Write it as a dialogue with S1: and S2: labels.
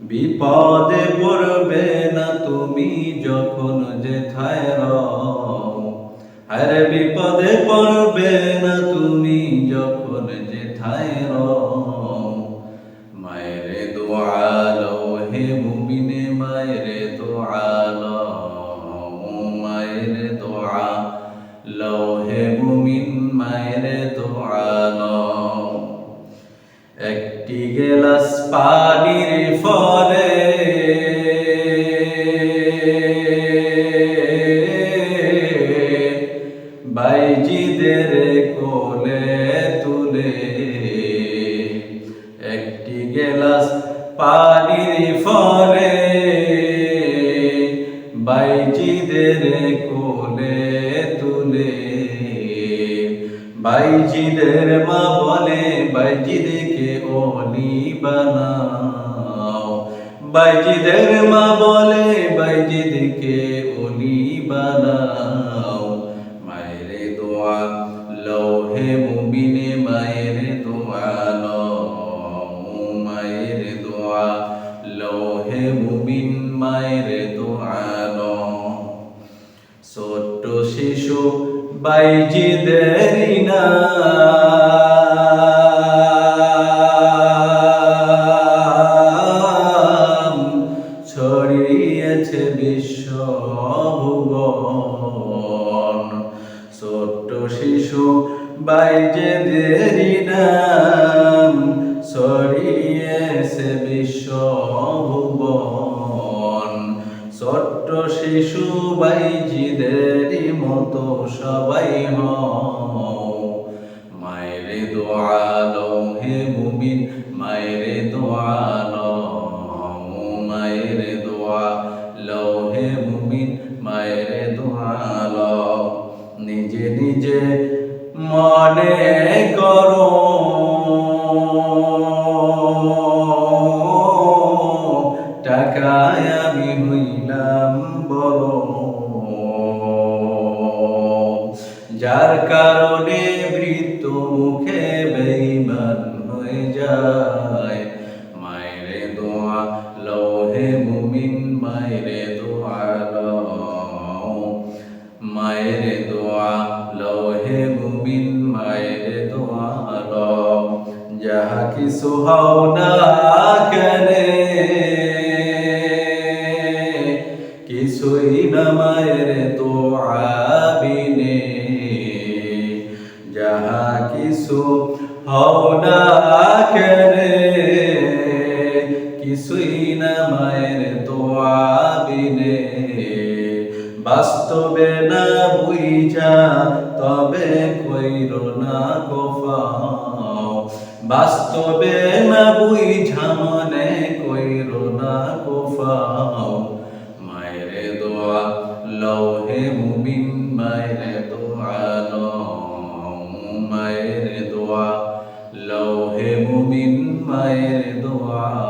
S1: বিপদে পড়বে না তুমি যখন যেথায় আরে বিপদে পড়বে না তুমি যখন যেথায় রও। একটি গেলাস পানির ফলে বাইজিদের কোলে তুলে একটি গেলাস পানির ফলে বাইজিদের কোলে বাইজিদের মা বলে, বাইজিদকে অলি বানাও। বাইজিদের মা বলে, বাইজিদকে অলি বানাও। মায়েরে দোয়া লৌহে মুমিনে, মায়েরে দোয়া মায়েরে দোয়া লৌহে মুমিন, মায়েরে দোয়া ছোট্ট শিশু বাইজিদেরই নাম ছড়িয়েছে বিশ্ব ভুবন। ছোট্ট শিশু বিশ্ব শিশু বাইজিদেরই মতো সবাই মায়েরে দোয়ালো হে মুমিন, মায়েরে দোয়ালো মায়েরে দোয়া লো হে মুমিন, মায়েরে দোয়ালো নিজে নিজে মনে করো। টাকায় যার কারণে মৃত মুখে বেইমান হয়ে যায়। মায়েরে দোয়া লৌহে মুমিন, মায়েরে দোয়া মায়েরে দোয়া লৌহে মুমিন, মায়েরে দোয়া যাহা কিছু হও না কেনে, কিছুই না মায়ের দোয়া কিছু হও না কেনে, কিছুই না মায়ের দোয়া বিনে। বাস্তবে না বুঝা তবে কইর না গোফাও। বাস্তবে না বুঝা মনে কইর না গোফাও। মায়েরে দোয়া লৌহে মুমিন, মায়েরে লৌহে মুমিন মায়ের দোয়া।